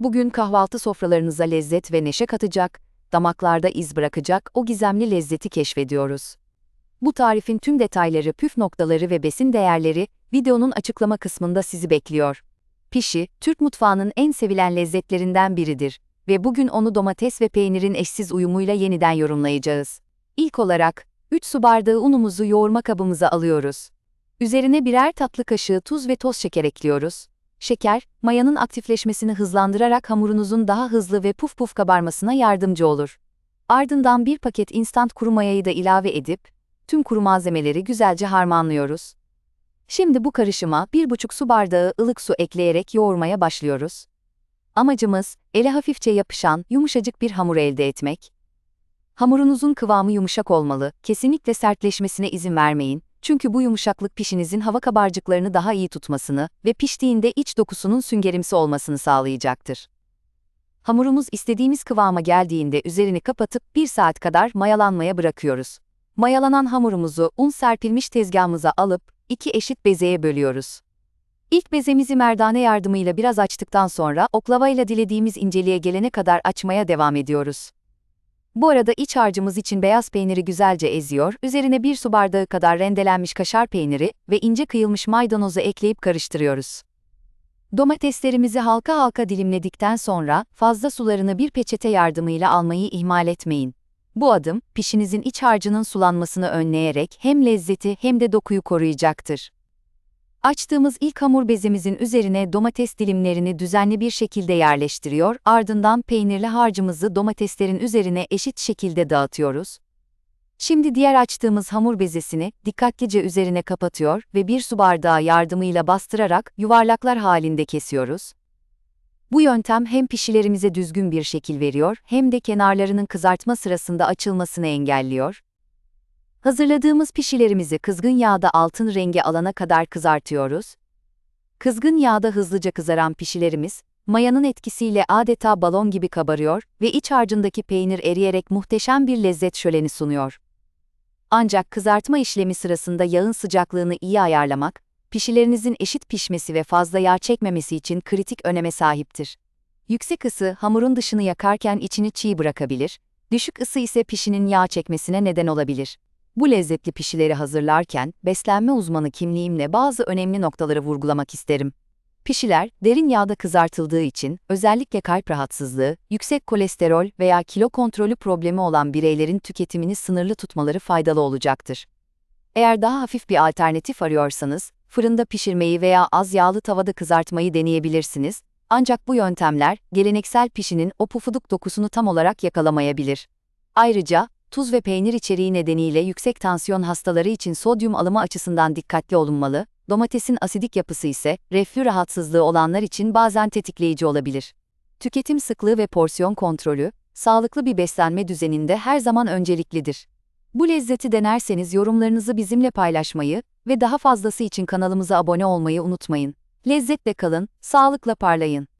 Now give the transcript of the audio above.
Bugün kahvaltı sofralarınıza lezzet ve neşe katacak, damaklarda iz bırakacak o gizemli lezzeti keşfediyoruz. Bu tarifin tüm detayları, püf noktaları ve besin değerleri videonun açıklama kısmında sizi bekliyor. Pişi, Türk mutfağının en sevilen lezzetlerinden biridir ve bugün onu domates ve peynirin eşsiz uyumuyla yeniden yorumlayacağız. İlk olarak, 3 su bardağı unumuzu yoğurma kabımıza alıyoruz. Üzerine birer tatlı kaşığı tuz ve toz şeker ekliyoruz. Şeker, mayanın aktifleşmesini hızlandırarak hamurunuzun daha hızlı ve puf puf kabarmasına yardımcı olur. Ardından bir paket instant kuru mayayı da ilave edip, tüm kuru malzemeleri güzelce harmanlıyoruz. Şimdi bu karışıma 1,5 su bardağı ılık su ekleyerek yoğurmaya başlıyoruz. Amacımız, ele hafifçe yapışan, yumuşacık bir hamur elde etmek. Hamurunuzun kıvamı yumuşak olmalı, kesinlikle sertleşmesine izin vermeyin, çünkü bu yumuşaklık pişinizin hava kabarcıklarını daha iyi tutmasını ve piştiğinde iç dokusunun süngerimsi olmasını sağlayacaktır. Hamurumuz istediğimiz kıvama geldiğinde üzerini kapatıp 1 saat kadar mayalanmaya bırakıyoruz. Mayalanan hamurumuzu un serpilmiş tezgahımıza alıp iki eşit bezeye bölüyoruz. İlk bezemizi merdane yardımıyla biraz açtıktan sonra oklavayla dilediğimiz inceliğe gelene kadar açmaya devam ediyoruz. Bu arada iç harcımız için beyaz peyniri güzelce eziyor, üzerine bir su bardağı kadar rendelenmiş kaşar peyniri ve ince kıyılmış maydanozu ekleyip karıştırıyoruz. Domateslerimizi halka halka dilimledikten sonra fazla sularını bir peçete yardımıyla almayı ihmal etmeyin. Bu adım, pişinizin iç harcının sulanmasını önleyerek hem lezzeti hem de dokuyu koruyacaktır. Açtığımız ilk hamur bezimizin üzerine domates dilimlerini düzenli bir şekilde yerleştiriyor, ardından peynirli harcımızı domateslerin üzerine eşit şekilde dağıtıyoruz. Şimdi diğer açtığımız hamur bezesini dikkatlice üzerine kapatıyor ve bir su bardağı yardımıyla bastırarak yuvarlaklar halinde kesiyoruz. Bu yöntem hem pişilerimize düzgün bir şekil veriyor hem de kenarlarının kızartma sırasında açılmasını engelliyor. Hazırladığımız pişilerimizi kızgın yağda altın rengi alana kadar kızartıyoruz. Kızgın yağda hızlıca kızaran pişilerimiz, mayanın etkisiyle adeta balon gibi kabarıyor ve iç harcındaki peynir eriyerek muhteşem bir lezzet şöleni sunuyor. Ancak kızartma işlemi sırasında yağın sıcaklığını iyi ayarlamak, pişilerinizin eşit pişmesi ve fazla yağ çekmemesi için kritik öneme sahiptir. Yüksek ısı hamurun dışını yakarken içini çiğ bırakabilir, düşük ısı ise pişinin yağ çekmesine neden olabilir. Bu lezzetli pişileri hazırlarken beslenme uzmanı kimliğimle bazı önemli noktaları vurgulamak isterim. Pişiler, derin yağda kızartıldığı için özellikle kalp rahatsızlığı, yüksek kolesterol veya kilo kontrolü problemi olan bireylerin tüketimini sınırlı tutmaları faydalı olacaktır. Eğer daha hafif bir alternatif arıyorsanız, fırında pişirmeyi veya az yağlı tavada kızartmayı deneyebilirsiniz, ancak bu yöntemler, geleneksel pişinin o pufuduk dokusunu tam olarak yakalamayabilir. Ayrıca, tuz ve peynir içeriği nedeniyle yüksek tansiyon hastaları için sodyum alımı açısından dikkatli olunmalı, domatesin asidik yapısı ise reflü rahatsızlığı olanlar için bazen tetikleyici olabilir. Tüketim sıklığı ve porsiyon kontrolü, sağlıklı bir beslenme düzeninde her zaman önceliklidir. Bu lezzeti denerseniz yorumlarınızı bizimle paylaşmayı ve daha fazlası için kanalımıza abone olmayı unutmayın. Lezzetle kalın, sağlıkla parlayın.